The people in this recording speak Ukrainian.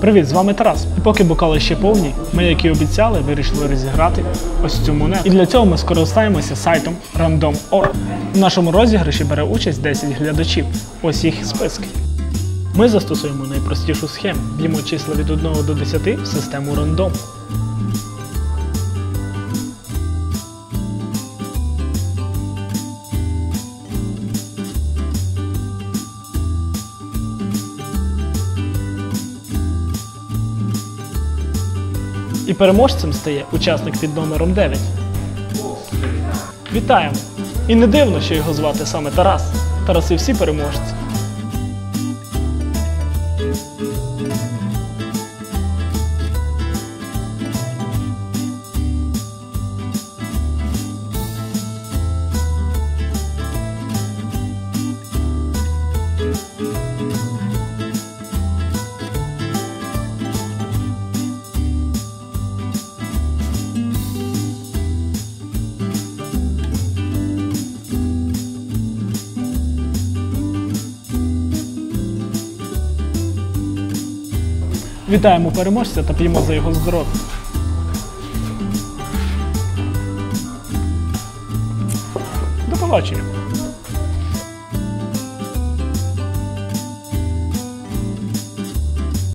Привіт, з вами Тарас. І поки бокали ще повні, ми, як і обіцяли, вирішили розіграти ось цю монету. І для цього ми скористаємося сайтом Random.org. У нашому розіграші бере участь 10 глядачів. Ось їх списки. Ми застосуємо найпростішу схему. Б'ємо числа від 1 до 10 в систему рандом. І переможцем стає учасник під номером 9. Вітаємо! І не дивно, що його звати саме Тарас. Тараси всі переможці. Вітаємо переможця та п'ємо за його здоров'я. До побачення!